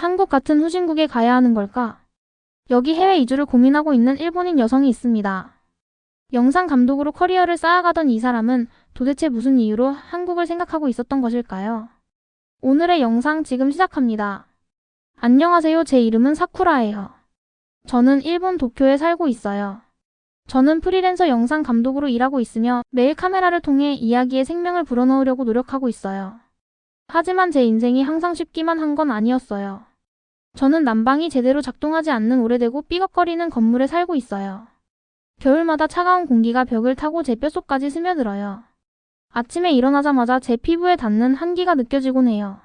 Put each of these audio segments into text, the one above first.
한국 같은 후진국에 가야 하는 걸까? 여기 해외 이주를 고민하고 있는 일본인 여성이 있습니다. 영상 감독으로 커리어를 쌓아가던 이 사람은 도대체 무슨 이유로 한국을 생각하고 있었던 것일까요? 오늘의 영상 지금 시작합니다. 안녕하세요. 제 이름은 사쿠라예요. 저는 일본 도쿄에 살고 있어요. 저는 프리랜서 영상 감독으로 일하고 있으며 매일 카메라를 통해 이야기에 생명을 불어넣으려고 노력하고 있어요. 하지만 제 인생이 항상 쉽기만 한 건 아니었어요. 저는 난방이 제대로 작동하지 않는 오래되고 삐걱거리는 건물에 살고 있어요. 겨울마다 차가운 공기가 벽을 타고 제 뼛속까지 스며들어요. 아침에 일어나자마자 제 피부에 닿는 한기가 느껴지곤 해요.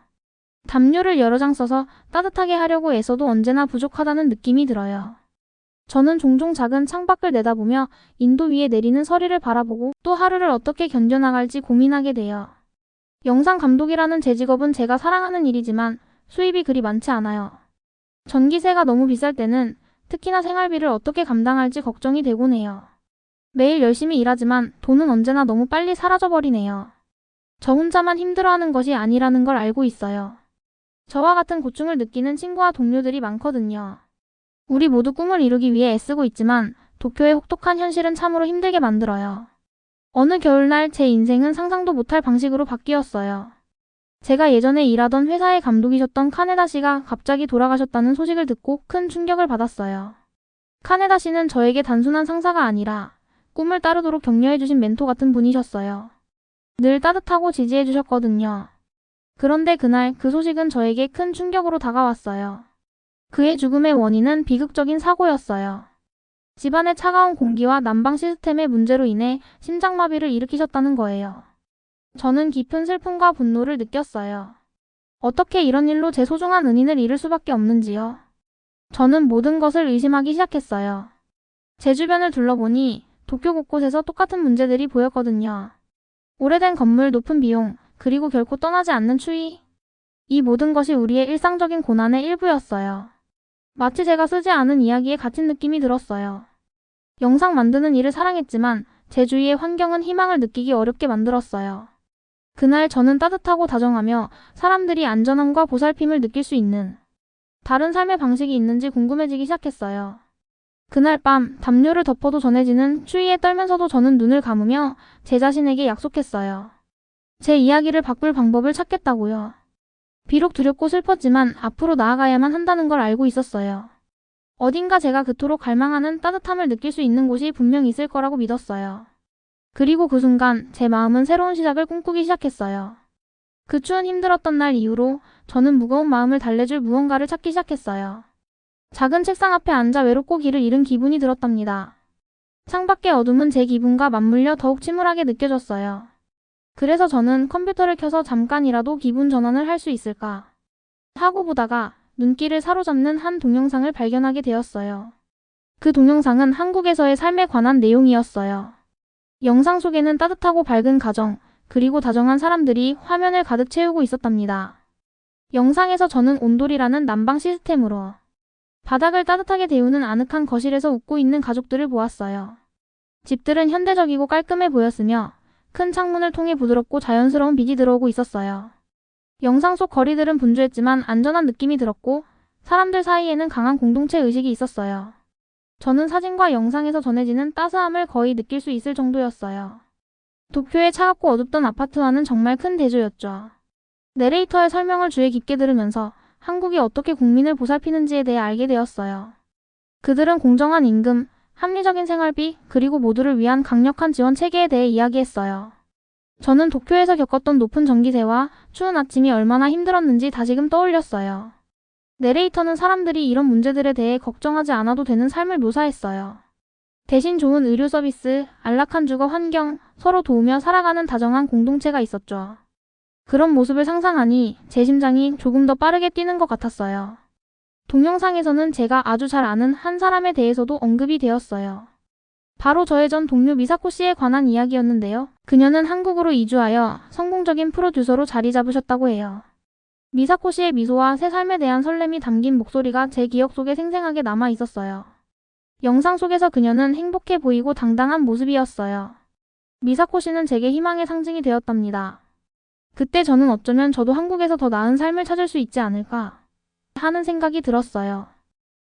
담요를 여러 장 써서 따뜻하게 하려고 애써도 언제나 부족하다는 느낌이 들어요. 저는 종종 작은 창밖을 내다보며 인도 위에 내리는 서리를 바라보고 또 하루를 어떻게 견뎌나갈지 고민하게 돼요. 영상 감독이라는 제 직업은 제가 사랑하는 일이지만 수입이 그리 많지 않아요. 전기세가 너무 비쌀 때는 특히나 생활비를 어떻게 감당할지 걱정이 되곤 해요. 매일 열심히 일하지만 돈은 언제나 너무 빨리 사라져버리네요. 저 혼자만 힘들어하는 것이 아니라는 걸 알고 있어요. 저와 같은 고충을 느끼는 친구와 동료들이 많거든요. 우리 모두 꿈을 이루기 위해 애쓰고 있지만 도쿄의 혹독한 현실은 참으로 힘들게 만들어요. 어느 겨울날 제 인생은 상상도 못할 방식으로 바뀌었어요. 제가 예전에 일하던 회사의 감독이셨던 카네다 씨가 갑자기 돌아가셨다는 소식을 듣고 큰 충격을 받았어요. 카네다 씨는 저에게 단순한 상사가 아니라 꿈을 따르도록 격려해주신 멘토 같은 분이셨어요. 늘 따뜻하고 지지해주셨거든요. 그런데 그날 그 소식은 저에게 큰 충격으로 다가왔어요. 그의 죽음의 원인은 비극적인 사고였어요. 집안의 차가운 공기와 난방 시스템의 문제로 인해 심장마비를 일으키셨다는 거예요. 저는 깊은 슬픔과 분노를 느꼈어요. 어떻게 이런 일로 제 소중한 은인을 잃을 수밖에 없는지요. 저는 모든 것을 의심하기 시작했어요. 제 주변을 둘러보니 도쿄 곳곳에서 똑같은 문제들이 보였거든요. 오래된 건물, 높은 비용, 그리고 결코 떠나지 않는 추위. 이 모든 것이 우리의 일상적인 고난의 일부였어요. 마치 제가 쓰지 않은 이야기에 갇힌 느낌이 들었어요. 영상 만드는 일을 사랑했지만 제 주위의 환경은 희망을 느끼기 어렵게 만들었어요. 그날 저는 따뜻하고 다정하며 사람들이 안전함과 보살핌을 느낄 수 있는 다른 삶의 방식이 있는지 궁금해지기 시작했어요. 그날 밤 담요를 덮어도 전해지는 추위에 떨면서도 저는 눈을 감으며 제 자신에게 약속했어요. 제 이야기를 바꿀 방법을 찾겠다고요. 비록 두렵고 슬펐지만 앞으로 나아가야만 한다는 걸 알고 있었어요. 어딘가 제가 그토록 갈망하는 따뜻함을 느낄 수 있는 곳이 분명 있을 거라고 믿었어요. 그리고 그 순간 제 마음은 새로운 시작을 꿈꾸기 시작했어요. 그 추운 힘들었던 날 이후로 저는 무거운 마음을 달래줄 무언가를 찾기 시작했어요. 작은 책상 앞에 앉아 외롭고 길을 잃은 기분이 들었답니다. 창밖의 어둠은 제 기분과 맞물려 더욱 침울하게 느껴졌어요. 그래서 저는 컴퓨터를 켜서 잠깐이라도 기분 전환을 할 수 있을까 하고 보다가 눈길을 사로잡는 한 동영상을 발견하게 되었어요. 그 동영상은 한국에서의 삶에 관한 내용이었어요. 영상 속에는 따뜻하고 밝은 가정, 그리고 다정한 사람들이 화면을 가득 채우고 있었답니다. 영상에서 저는 온돌이라는 난방 시스템으로 바닥을 따뜻하게 데우는 아늑한 거실에서 웃고 있는 가족들을 보았어요. 집들은 현대적이고 깔끔해 보였으며 큰 창문을 통해 부드럽고 자연스러운 빛이 들어오고 있었어요. 영상 속 거리들은 분주했지만 안전한 느낌이 들었고 사람들 사이에는 강한 공동체 의식이 있었어요. 저는 사진과 영상에서 전해지는 따스함을 거의 느낄 수 있을 정도였어요. 도쿄의 차갑고 어둡던 아파트와는 정말 큰 대조였죠. 내레이터의 설명을 주의 깊게 들으면서 한국이 어떻게 국민을 보살피는지에 대해 알게 되었어요. 그들은 공정한 임금, 합리적인 생활비, 그리고 모두를 위한 강력한 지원 체계에 대해 이야기했어요. 저는 도쿄에서 겪었던 높은 전기세와 추운 아침이 얼마나 힘들었는지 다시금 떠올렸어요. 내레이터는 사람들이 이런 문제들에 대해 걱정하지 않아도 되는 삶을 묘사했어요. 대신 좋은 의료 서비스, 안락한 주거 환경, 서로 도우며 살아가는 다정한 공동체가 있었죠. 그런 모습을 상상하니 제 심장이 조금 더 빠르게 뛰는 것 같았어요. 동영상에서는 제가 아주 잘 아는 한 사람에 대해서도 언급이 되었어요. 바로 저의 전 동료 미사코 씨에 관한 이야기였는데요. 그녀는 한국으로 이주하여 성공적인 프로듀서로 자리 잡으셨다고 해요. 미사코 씨의 미소와 새 삶에 대한 설렘이 담긴 목소리가 제 기억 속에 생생하게 남아 있었어요. 영상 속에서 그녀는 행복해 보이고 당당한 모습이었어요. 미사코 씨는 제게 희망의 상징이 되었답니다. 그때 저는 어쩌면 저도 한국에서 더 나은 삶을 찾을 수 있지 않을까 하는 생각이 들었어요.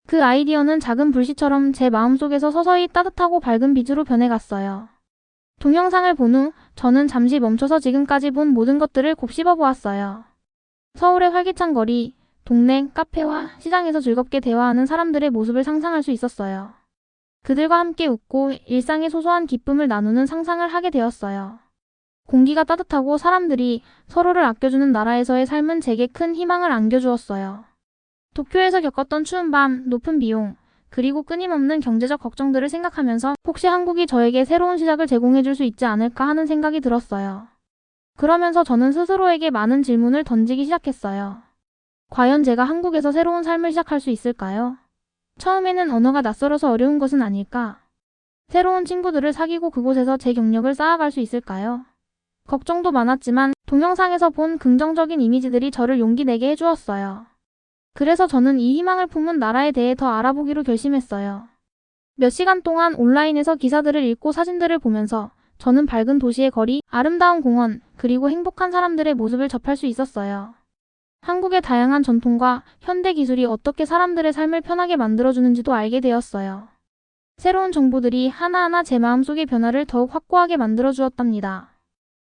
그 아이디어는 작은 불씨처럼 제 마음속에서 서서히 따뜻하고 밝은 빛으로 변해갔어요. 동영상을 본 후 저는 잠시 멈춰서 지금까지 본 모든 것들을 곱씹어 보았어요. 서울의 활기찬 거리, 동네, 카페와 시장에서 즐겁게 대화하는 사람들의 모습을 상상할 수 있었어요. 그들과 함께 웃고 일상의 소소한 기쁨을 나누는 상상을 하게 되었어요. 공기가 따뜻하고 사람들이 서로를 아껴주는 나라에서의 삶은 제게 큰 희망을 안겨주었어요. 도쿄에서 겪었던 추운 밤, 높은 비용, 그리고 끊임없는 경제적 걱정들을 생각하면서 혹시 한국이 저에게 새로운 시작을 제공해줄 수 있지 않을까 하는 생각이 들었어요. 그러면서 저는 스스로에게 많은 질문을 던지기 시작했어요. 과연 제가 한국에서 새로운 삶을 시작할 수 있을까요? 처음에는 언어가 낯설어서 어려운 것은 아닐까? 새로운 친구들을 사귀고 그곳에서 제 경력을 쌓아갈 수 있을까요? 걱정도 많았지만 동영상에서 본 긍정적인 이미지들이 저를 용기 내게 해주었어요. 그래서 저는 이 희망을 품은 나라에 대해 더 알아보기로 결심했어요. 몇 시간 동안 온라인에서 기사들을 읽고 사진들을 보면서 저는 밝은 도시의 거리, 아름다운 공원, 그리고 행복한 사람들의 모습을 접할 수 있었어요. 한국의 다양한 전통과 현대 기술이 어떻게 사람들의 삶을 편하게 만들어주는지도 알게 되었어요. 새로운 정보들이 하나하나 제 마음속의 변화를 더욱 확고하게 만들어주었답니다.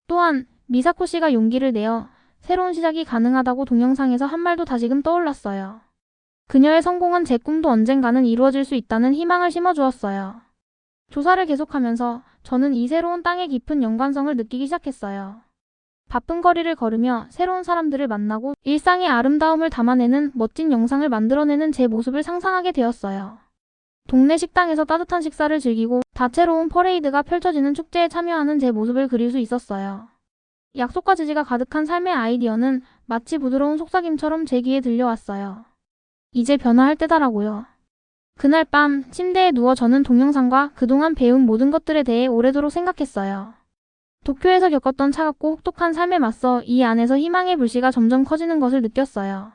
또한 미사코 씨가 용기를 내어 새로운 시작이 가능하다고 동영상에서 한 말도 다시금 떠올랐어요. 그녀의 성공은 제 꿈도 언젠가는 이루어질 수 있다는 희망을 심어주었어요. 조사를 계속하면서 저는 이 새로운 땅의 깊은 연관성을 느끼기 시작했어요. 바쁜 거리를 걸으며 새로운 사람들을 만나고 일상의 아름다움을 담아내는 멋진 영상을 만들어내는 제 모습을 상상하게 되었어요. 동네 식당에서 따뜻한 식사를 즐기고 다채로운 퍼레이드가 펼쳐지는 축제에 참여하는 제 모습을 그릴 수 있었어요. 약속과 지지가 가득한 삶의 아이디어는 마치 부드러운 속삭임처럼 제 귀에 들려왔어요. 이제 변화할 때다라고요. 그날 밤 침대에 누워 저는 동영상과 그동안 배운 모든 것들에 대해 오래도록 생각했어요. 도쿄에서 겪었던 차갑고 혹독한 삶에 맞서 이 안에서 희망의 불씨가 점점 커지는 것을 느꼈어요.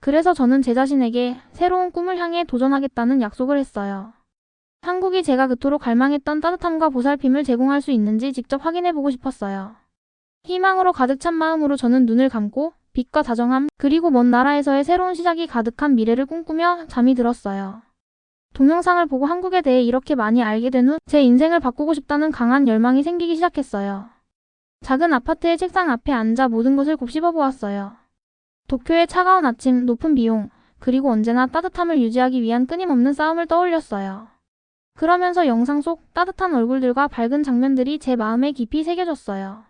그래서 저는 제 자신에게 새로운 꿈을 향해 도전하겠다는 약속을 했어요. 한국이 제가 그토록 갈망했던 따뜻함과 보살핌을 제공할 수 있는지 직접 확인해보고 싶었어요. 희망으로 가득 찬 마음으로 저는 눈을 감고 빛과 다정함, 그리고 먼 나라에서의 새로운 시작이 가득한 미래를 꿈꾸며 잠이 들었어요. 동영상을 보고 한국에 대해 이렇게 많이 알게 된 후 제 인생을 바꾸고 싶다는 강한 열망이 생기기 시작했어요. 작은 아파트의 책상 앞에 앉아 모든 것을 곱씹어 보았어요. 도쿄의 차가운 아침, 높은 비용, 그리고 언제나 따뜻함을 유지하기 위한 끊임없는 싸움을 떠올렸어요. 그러면서 영상 속 따뜻한 얼굴들과 밝은 장면들이 제 마음에 깊이 새겨졌어요.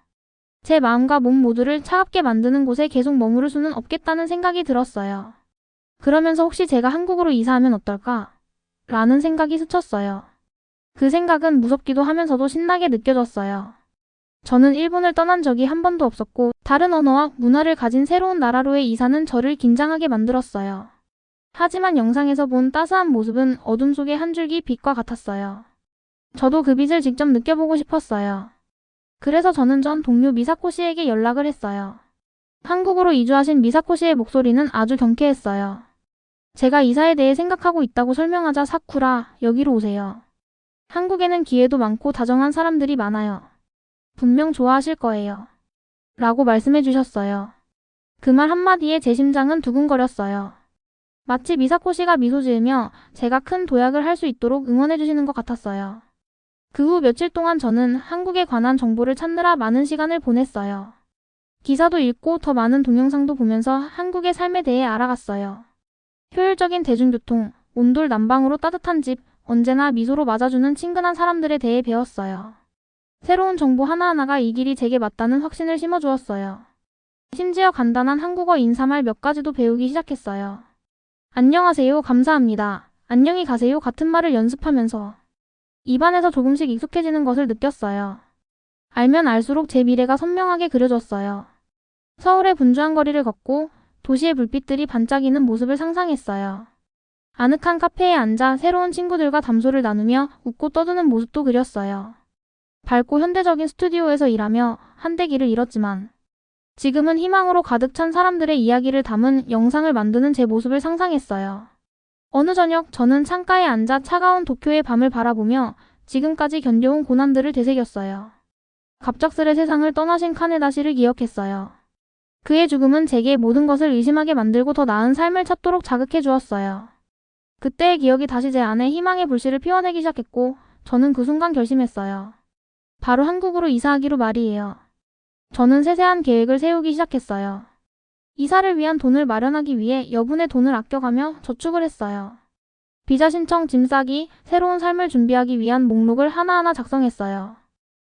제 마음과 몸 모두를 차갑게 만드는 곳에 계속 머무를 수는 없겠다는 생각이 들었어요. 그러면서 혹시 제가 한국으로 이사하면 어떨까? 라는 생각이 스쳤어요. 그 생각은 무섭기도 하면서도 신나게 느껴졌어요. 저는 일본을 떠난 적이 한 번도 없었고 다른 언어와 문화를 가진 새로운 나라로의 이사는 저를 긴장하게 만들었어요. 하지만 영상에서 본 따스한 모습은 어둠 속의 한 줄기 빛과 같았어요. 저도 그 빛을 직접 느껴보고 싶었어요. 그래서 저는 전 동료 미사코 씨에게 연락을 했어요. 한국으로 이주하신 미사코 씨의 목소리는 아주 경쾌했어요. 제가 이사에 대해 생각하고 있다고 설명하자 사쿠라, 여기로 오세요. 한국에는 기회도 많고 다정한 사람들이 많아요. 분명 좋아하실 거예요. 라고 말씀해 주셨어요. 그 말 한마디에 제 심장은 두근거렸어요. 마치 미사코 씨가 미소 지으며 제가 큰 도약을 할 수 있도록 응원해 주시는 것 같았어요. 그 후 며칠 동안 저는 한국에 관한 정보를 찾느라 많은 시간을 보냈어요. 기사도 읽고 더 많은 동영상도 보면서 한국의 삶에 대해 알아갔어요. 효율적인 대중교통, 온돌 난방으로 따뜻한 집, 언제나 미소로 맞아주는 친근한 사람들에 대해 배웠어요. 새로운 정보 하나하나가 이 길이 제게 맞다는 확신을 심어주었어요. 심지어 간단한 한국어 인사말 몇 가지도 배우기 시작했어요. 안녕하세요, 감사합니다. 안녕히 가세요 같은 말을 연습하면서 입안에서 조금씩 익숙해지는 것을 느꼈어요. 알면 알수록 제 미래가 선명하게 그려졌어요. 서울의 분주한 거리를 걷고 도시의 불빛들이 반짝이는 모습을 상상했어요. 아늑한 카페에 앉아 새로운 친구들과 담소를 나누며 웃고 떠드는 모습도 그렸어요. 밝고 현대적인 스튜디오에서 일하며 한대기를 잃었지만 지금은 희망으로 가득 찬 사람들의 이야기를 담은 영상을 만드는 제 모습을 상상했어요. 어느 저녁 저는 창가에 앉아 차가운 도쿄의 밤을 바라보며 지금까지 견뎌온 고난들을 되새겼어요. 갑작스레 세상을 떠나신 카네다 씨를 기억했어요. 그의 죽음은 제게 모든 것을 의심하게 만들고 더 나은 삶을 찾도록 자극해 주었어요. 그때의 기억이 다시 제 안에 희망의 불씨를 피워내기 시작했고, 저는 그 순간 결심했어요. 바로 한국으로 이사하기로 말이에요. 저는 세세한 계획을 세우기 시작했어요. 이사를 위한 돈을 마련하기 위해 여분의 돈을 아껴가며 저축을 했어요. 비자 신청, 짐 싸기, 새로운 삶을 준비하기 위한 목록을 하나하나 작성했어요.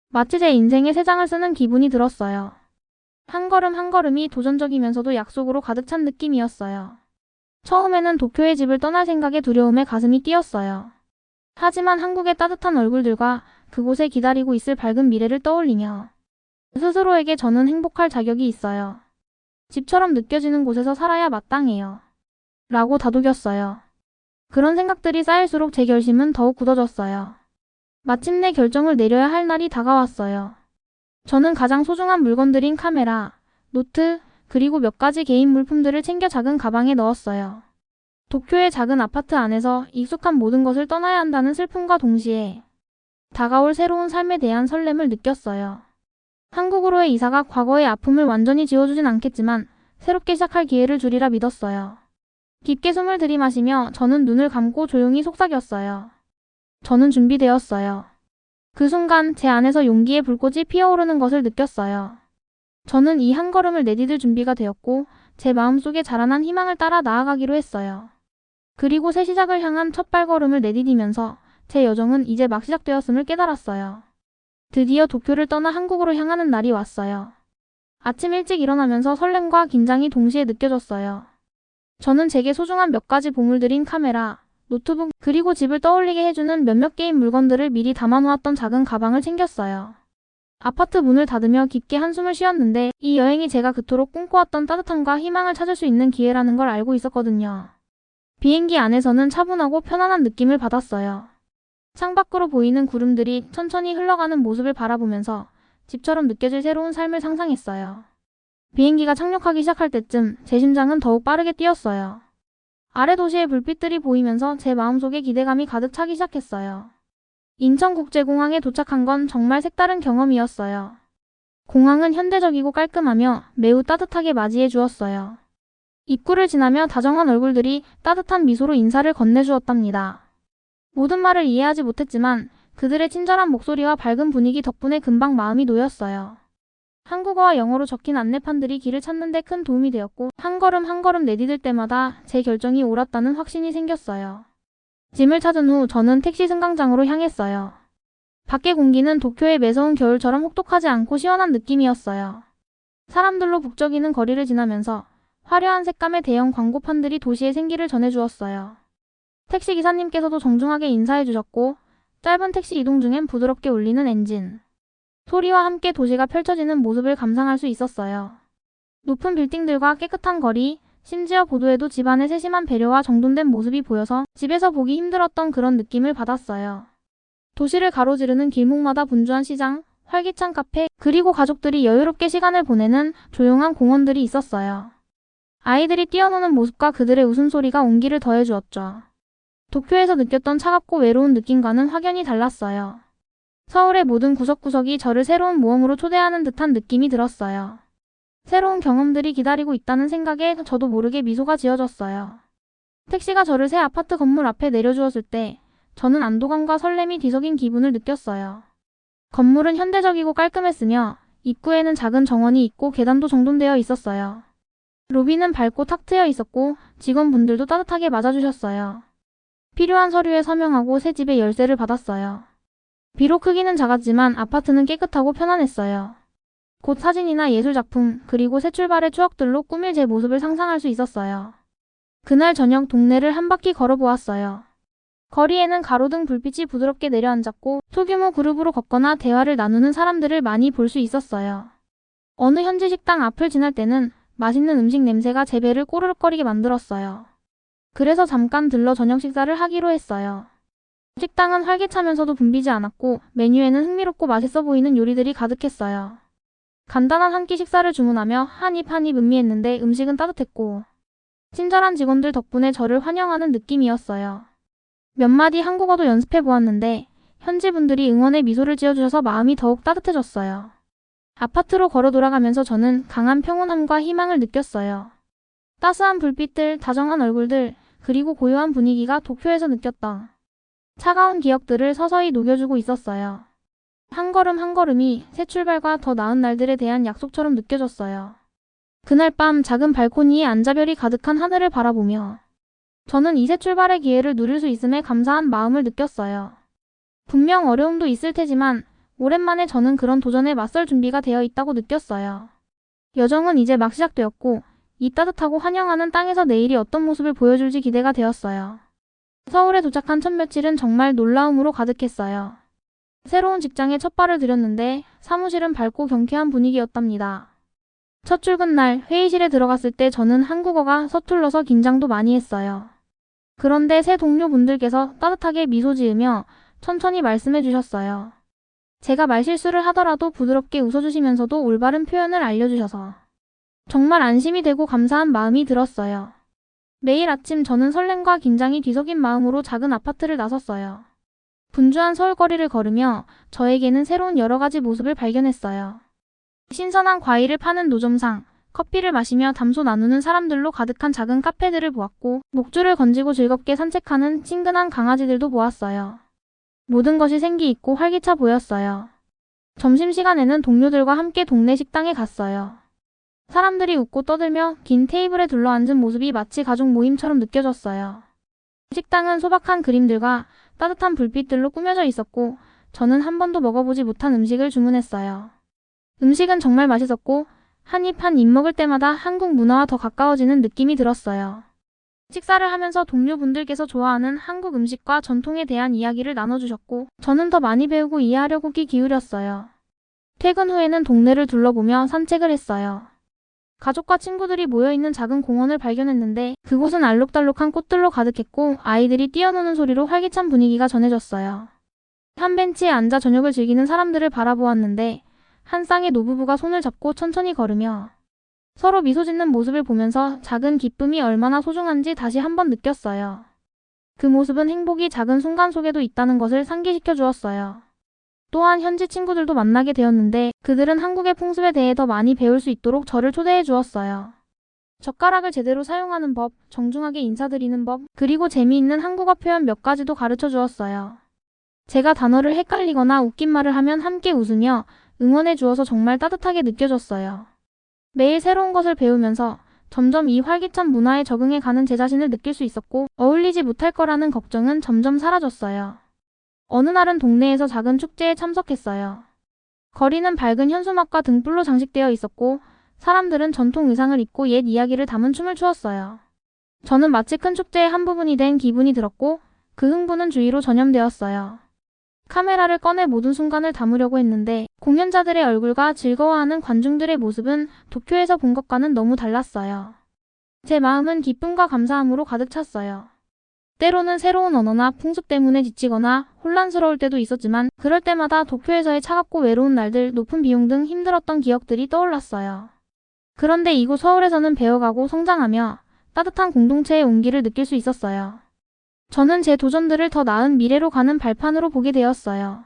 마치 제 인생의 새 장을 쓰는 기분이 들었어요. 한 걸음 한 걸음이 도전적이면서도 약속으로 가득 찬 느낌이었어요. 처음에는 도쿄의 집을 떠날 생각에 두려움에 가슴이 뛰었어요. 하지만 한국의 따뜻한 얼굴들과 그곳에 기다리고 있을 밝은 미래를 떠올리며 스스로에게 저는 행복할 자격이 있어요. 집처럼 느껴지는 곳에서 살아야 마땅해요. 라고 다독였어요. 그런 생각들이 쌓일수록 제 결심은 더욱 굳어졌어요. 마침내 결정을 내려야 할 날이 다가왔어요. 저는 가장 소중한 물건들인 카메라, 노트, 그리고 몇 가지 개인 물품들을 챙겨 작은 가방에 넣었어요. 도쿄의 작은 아파트 안에서 익숙한 모든 것을 떠나야 한다는 슬픔과 동시에 다가올 새로운 삶에 대한 설렘을 느꼈어요. 한국으로의 이사가 과거의 아픔을 완전히 지워주진 않겠지만 새롭게 시작할 기회를 주리라 믿었어요. 깊게 숨을 들이마시며 저는 눈을 감고 조용히 속삭였어요. 저는 준비되었어요. 그 순간 제 안에서 용기의 불꽃이 피어오르는 것을 느꼈어요. 저는 이 한 걸음을 내디딜 준비가 되었고 제 마음속에 자라난 희망을 따라 나아가기로 했어요. 그리고 새 시작을 향한 첫 발걸음을 내디디면서 제 여정은 이제 막 시작되었음을 깨달았어요. 드디어 도쿄를 떠나 한국으로 향하는 날이 왔어요. 아침 일찍 일어나면서 설렘과 긴장이 동시에 느껴졌어요. 저는 제게 소중한 몇 가지 보물들인 카메라, 노트북, 그리고 집을 떠올리게 해주는 몇몇 개의 물건들을 미리 담아놓았던 작은 가방을 챙겼어요. 아파트 문을 닫으며 깊게 한숨을 쉬었는데 이 여행이 제가 그토록 꿈꿔왔던 따뜻함과 희망을 찾을 수 있는 기회라는 걸 알고 있었거든요. 비행기 안에서는 차분하고 편안한 느낌을 받았어요. 창밖으로 보이는 구름들이 천천히 흘러가는 모습을 바라보면서 집처럼 느껴질 새로운 삶을 상상했어요. 비행기가 착륙하기 시작할 때쯤 제 심장은 더욱 빠르게 뛰었어요. 아래 도시의 불빛들이 보이면서 제 마음속에 기대감이 가득 차기 시작했어요. 인천국제공항에 도착한 건 정말 색다른 경험이었어요. 공항은 현대적이고 깔끔하며 매우 따뜻하게 맞이해 주었어요. 입구를 지나며 다정한 얼굴들이 따뜻한 미소로 인사를 건네주었답니다. 모든 말을 이해하지 못했지만 그들의 친절한 목소리와 밝은 분위기 덕분에 금방 마음이 놓였어요. 한국어와 영어로 적힌 안내판들이 길을 찾는 데 큰 도움이 되었고 한 걸음 한 걸음 내디딜 때마다 제 결정이 옳았다는 확신이 생겼어요. 짐을 찾은 후 저는 택시 승강장으로 향했어요. 밖의 공기는 도쿄의 매서운 겨울처럼 혹독하지 않고 시원한 느낌이었어요. 사람들로 북적이는 거리를 지나면서 화려한 색감의 대형 광고판들이 도시의 생기를 전해주었어요. 택시 기사님께서도 정중하게 인사해 주셨고 짧은 택시 이동 중엔 부드럽게 울리는 엔진. 소리와 함께 도시가 펼쳐지는 모습을 감상할 수 있었어요. 높은 빌딩들과 깨끗한 거리, 심지어 보도에도 집안의 세심한 배려와 정돈된 모습이 보여서 집에서 보기 힘들었던 그런 느낌을 받았어요. 도시를 가로지르는 길목마다 분주한 시장, 활기찬 카페, 그리고 가족들이 여유롭게 시간을 보내는 조용한 공원들이 있었어요. 아이들이 뛰어노는 모습과 그들의 웃음소리가 온기를 더해주었죠. 도쿄에서 느꼈던 차갑고 외로운 느낌과는 확연히 달랐어요. 서울의 모든 구석구석이 저를 새로운 모험으로 초대하는 듯한 느낌이 들었어요. 새로운 경험들이 기다리고 있다는 생각에 저도 모르게 미소가 지어졌어요. 택시가 저를 새 아파트 건물 앞에 내려주었을 때 저는 안도감과 설렘이 뒤섞인 기분을 느꼈어요. 건물은 현대적이고 깔끔했으며 입구에는 작은 정원이 있고 계단도 정돈되어 있었어요. 로비는 밝고 탁 트여 있었고 직원분들도 따뜻하게 맞아주셨어요. 필요한 서류에 서명하고 새 집의 열쇠를 받았어요. 비록 크기는 작았지만 아파트는 깨끗하고 편안했어요. 곧 사진이나 예술작품, 그리고 새 출발의 추억들로 꾸밀 제 모습을 상상할 수 있었어요. 그날 저녁 동네를 한 바퀴 걸어보았어요. 거리에는 가로등 불빛이 부드럽게 내려앉았고 소규모 그룹으로 걷거나 대화를 나누는 사람들을 많이 볼 수 있었어요. 어느 현지 식당 앞을 지날 때는 맛있는 음식 냄새가 제 배를 꼬르륵거리게 만들었어요. 그래서 잠깐 들러 저녁 식사를 하기로 했어요. 식당은 활기차면서도 붐비지 않았고 메뉴에는 흥미롭고 맛있어 보이는 요리들이 가득했어요. 간단한 한 끼 식사를 주문하며 한입 한입 음미했는데 음식은 따뜻했고 친절한 직원들 덕분에 저를 환영하는 느낌이었어요. 몇 마디 한국어도 연습해 보았는데 현지 분들이 응원의 미소를 지어주셔서 마음이 더욱 따뜻해졌어요. 아파트로 걸어 돌아가면서 저는 강한 평온함과 희망을 느꼈어요. 따스한 불빛들, 다정한 얼굴들, 그리고 고요한 분위기가 도쿄에서 느꼈던 차가운 기억들을 서서히 녹여주고 있었어요. 한 걸음 한 걸음이 새 출발과 더 나은 날들에 대한 약속처럼 느껴졌어요. 그날 밤 작은 발코니에 앉아별이 가득한 하늘을 바라보며 저는 이 새 출발의 기회를 누릴 수 있음에 감사한 마음을 느꼈어요. 분명 어려움도 있을 테지만 오랜만에 저는 그런 도전에 맞설 준비가 되어 있다고 느꼈어요. 여정은 이제 막 시작되었고 이 따뜻하고 환영하는 땅에서 내일이 어떤 모습을 보여줄지 기대가 되었어요. 서울에 도착한 첫 며칠은 정말 놀라움으로 가득했어요. 새로운 직장에 첫 발을 들였는데 사무실은 밝고 경쾌한 분위기였답니다. 첫 출근 날 회의실에 들어갔을 때 저는 한국어가 서툴러서 긴장도 많이 했어요. 그런데 새 동료분들께서 따뜻하게 미소 지으며 천천히 말씀해 주셨어요. 제가 말실수를 하더라도 부드럽게 웃어주시면서도 올바른 표현을 알려주셔서 정말 안심이 되고 감사한 마음이 들었어요. 매일 아침 저는 설렘과 긴장이 뒤섞인 마음으로 작은 아파트를 나섰어요. 분주한 서울거리를 걸으며 저에게는 새로운 여러 가지 모습을 발견했어요. 신선한 과일을 파는 노점상, 커피를 마시며 담소 나누는 사람들로 가득한 작은 카페들을 보았고, 목줄을 건지고 즐겁게 산책하는 친근한 강아지들도 보았어요. 모든 것이 생기 있고 활기차 보였어요. 점심시간에는 동료들과 함께 동네 식당에 갔어요. 사람들이 웃고 떠들며 긴 테이블에 둘러앉은 모습이 마치 가족 모임처럼 느껴졌어요. 식당은 소박한 그림들과 따뜻한 불빛들로 꾸며져 있었고, 저는 한 번도 먹어보지 못한 음식을 주문했어요. 음식은 정말 맛있었고, 한 입 한 입 먹을 때마다 한국 문화와 더 가까워지는 느낌이 들었어요. 식사를 하면서 동료분들께서 좋아하는 한국 음식과 전통에 대한 이야기를 나눠주셨고, 저는 더 많이 배우고 이해하려고 귀 기울였어요. 퇴근 후에는 동네를 둘러보며 산책을 했어요. 가족과 친구들이 모여있는 작은 공원을 발견했는데, 그곳은 알록달록한 꽃들로 가득했고, 아이들이 뛰어노는 소리로 활기찬 분위기가 전해졌어요. 한 벤치에 앉아 저녁을 즐기는 사람들을 바라보았는데, 한 쌍의 노부부가 손을 잡고 천천히 걸으며 서로 미소 짓는 모습을 보면서 작은 기쁨이 얼마나 소중한지 다시 한번 느꼈어요. 그 모습은 행복이 작은 순간 속에도 있다는 것을 상기시켜 주었어요. 또한 현지 친구들도 만나게 되었는데 그들은 한국의 풍습에 대해 더 많이 배울 수 있도록 저를 초대해 주었어요. 젓가락을 제대로 사용하는 법, 정중하게 인사드리는 법, 그리고 재미있는 한국어 표현 몇 가지도 가르쳐 주었어요. 제가 단어를 헷갈리거나 웃긴 말을 하면 함께 웃으며 응원해 주어서 정말 따뜻하게 느껴졌어요. 매일 새로운 것을 배우면서 점점 이 활기찬 문화에 적응해 가는 제 자신을 느낄 수 있었고 어울리지 못할 거라는 걱정은 점점 사라졌어요. 어느 날은 동네에서 작은 축제에 참석했어요. 거리는 밝은 현수막과 등불로 장식되어 있었고 사람들은 전통 의상을 입고 옛 이야기를 담은 춤을 추었어요. 저는 마치 큰 축제의 한 부분이 된 기분이 들었고 그 흥분은 주위로 전염되었어요. 카메라를 꺼내 모든 순간을 담으려고 했는데 공연자들의 얼굴과 즐거워하는 관중들의 모습은 도쿄에서 본 것과는 너무 달랐어요. 제 마음은 기쁨과 감사함으로 가득 찼어요. 때로는 새로운 언어나 풍습 때문에 지치거나 혼란스러울 때도 있었지만 그럴 때마다 도쿄에서의 차갑고 외로운 날들, 높은 비용 등 힘들었던 기억들이 떠올랐어요. 그런데 이곳 서울에서는 배워가고 성장하며 따뜻한 공동체의 온기를 느낄 수 있었어요. 저는 제 도전들을 더 나은 미래로 가는 발판으로 보게 되었어요.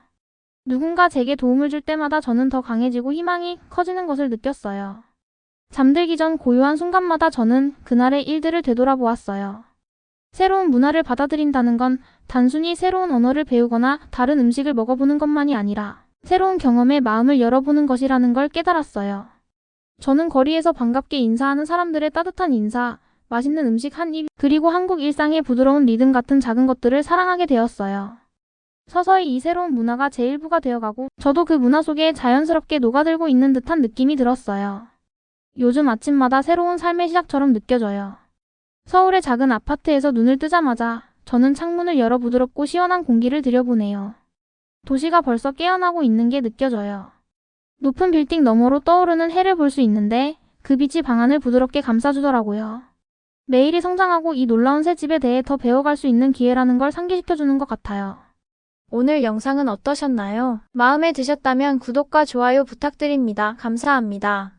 누군가 제게 도움을 줄 때마다 저는 더 강해지고 희망이 커지는 것을 느꼈어요. 잠들기 전 고요한 순간마다 저는 그날의 일들을 되돌아보았어요. 새로운 문화를 받아들인다는 건 단순히 새로운 언어를 배우거나 다른 음식을 먹어보는 것만이 아니라 새로운 경험에 마음을 열어보는 것이라는 걸 깨달았어요. 저는 거리에서 반갑게 인사하는 사람들의 따뜻한 인사, 맛있는 음식 한 입, 그리고 한국 일상의 부드러운 리듬 같은 작은 것들을 사랑하게 되었어요. 서서히 이 새로운 문화가 제 일부가 되어가고 저도 그 문화 속에 자연스럽게 녹아들고 있는 듯한 느낌이 들었어요. 요즘 아침마다 새로운 삶의 시작처럼 느껴져요. 서울의 작은 아파트에서 눈을 뜨자마자 저는 창문을 열어 부드럽고 시원한 공기를 들여보네요. 도시가 벌써 깨어나고 있는 게 느껴져요. 높은 빌딩 너머로 떠오르는 해를 볼 수 있는데 그 빛이 방안을 부드럽게 감싸주더라고요. 매일이 성장하고 이 놀라운 새 집에 대해 더 배워갈 수 있는 기회라는 걸 상기시켜주는 것 같아요. 오늘 영상은 어떠셨나요? 마음에 드셨다면 구독과 좋아요 부탁드립니다. 감사합니다.